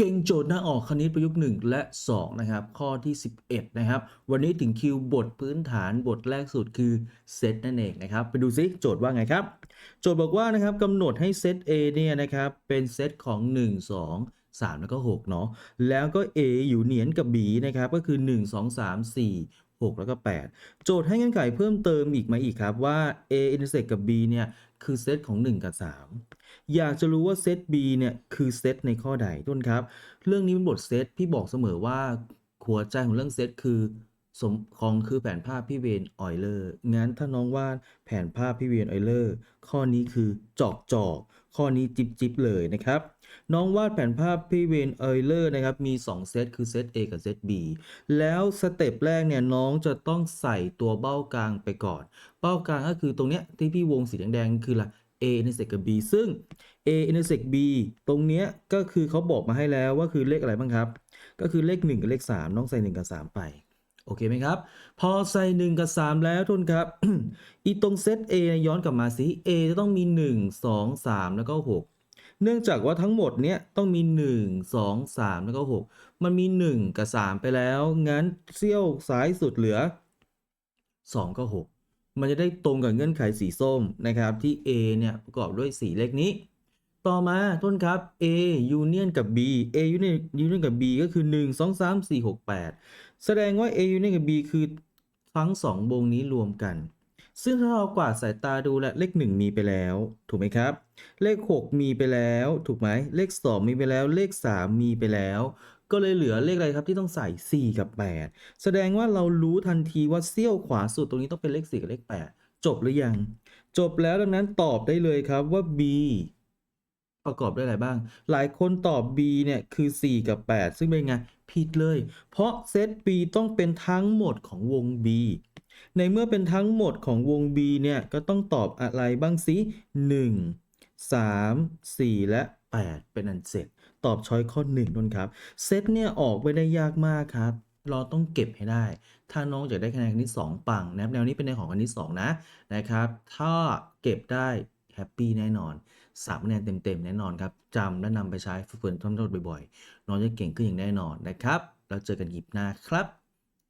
เก่งโจทย์หน้าออกคณิตประยุกต์ 1 และ 2 นะครับ ข้อที่ 11 นะครับ วันนี้ถึงคิวบทพื้นฐานบทแรกสุดคือเซตนั่นเองนะครับ ไปดูซิโจทย์ว่าไงครับ โจทย์บอกว่านะครับกำหนดให้เซต A เนี่ยนะครับ เป็นเซตของ 1 2 3 แล้วก็ 6 เนาะแล้วก็ A อยู่เหนียนกับ B นะครับ ก็คือ 1 2 3 4 6 แล้วก็ 8 โจทย์ให้เงื่อนไขเพิ่มเติมอีกมาอีกครับว่า A intersect กับ B เนี่ยคือเซตของ 1 กับ 3 อยากจะรู้ว่าเซต B เนี่ยคือเซตในข้อใดต้นครับ เรื่องนี้เป็นบทเซตพี่บอกเสมอว่าหัวใจของเรื่องเซตคือ สมของคือแผนภาพพี่เวนออยเลอร์งั้นถ้าน้องวาดแผนภาพพี่เวนออยเลอร์ข้อนี้คือจอกจอกข้อนี้จิบจิบเลยนะครับ น้องวาดแผนภาพพี่เวนออยเลอร์นะครับมี 2 เซตคือเซต A กับเซต B แล้วสเต็ปแรกเนี่ยน้องจะต้องใส่ตัวเบ้ากลางไปก่อน เบ้ากลางก็คือตรงเนี้ยที่พี่วงสีแดงๆคือละ A intersect กับ B ซึ่ง A intersect B ตรงเนี้ยก็คือเขาบอกมาให้แล้วว่าคือเลขอะไรบ้างครับ ก็คือเลข 1 กับเลข 3 น้องใส่ 1 กับ 3 ไป โอเคไหมครับ พอใส่ 1 กับ 3 แล้วทุนครับ อีตรงเซต A ย้อนกลับมาสิ A จะต้องมี 1 2 3 แล้วก็ 6 เนื่องจากว่าทั้งหมดเนี้ยต้องมี 1 2 3 แล้วก็ 6 มันมี 1 กับ 3 ไปแล้ว งั้นเสี้ยวซ้ายสุดเหลือ 2ก็6มันจะได้ตรงกับเงื่อนไขสีส้มนะครับที่ A เนี่ยประกอบด้วยสีเลขนี้ ต่อมาต้นครับ A union กับ B A union union กับ B ก็คือ 1 2 3 4 6 8 แสดงว่า A union กับ B คือทั้ง 2 วงนี้รวมกัน ซึ่งถ้าเรากวาดสายตาดูแลวเลข 1 มีไปแล้ว ถูกไหมครับ เลข 6 มีไปแล้ว ถูกไหม เลข 2 มีไปแล้ว เลข 3 มีไปแล้ว ก็เลยเหลือเลขอะไรครับที่ต้องใส่ 4 กับ 8 แสดงว่าเรารู้ทันทีว่าเสี้ยวขวาสุดตรงนี้ต้องเป็นเลข 4 กับเลข 8 จบหรือยัง จบแล้วดังนั้นตอบได้เลยครับว่า B ประกอบด้วยอะไรบ้าง หลายคนตอบ B เนี่ยคือ 4 กับ 8 ซึ่งเป็นไงผิดเลย เพราะเซต B ต้องเป็นทั้งหมดของวง B ในเมื่อเป็นทั้งหมดของวง B เนี่ยก็ต้องตอบอะไรบ้างสิ 1 3 4 และ 8 เป็นอันเสร็จ ตอบช้อยข้อ1นนครับเซตเนี่ยออกไม่ได้ยากมากครับ เราต้องเก็บให้ได้ ถ้าน้องอยากได้คะแนนคณิต2ปังนะครับแนวนี้เป็นแนวของคณิต2นะนะครับ ถ้าเก็บได้ แฮปปี้แน่นอนสามคะแนนเต็มๆ แน่นอนครับจำและนำไปใช้ฝึกฝนทำโทษบ่อยๆ น้องจะเก่งขึ้นอย่างแน่นอนนะครับ แล้วเจอกันหยิบหน้าครับ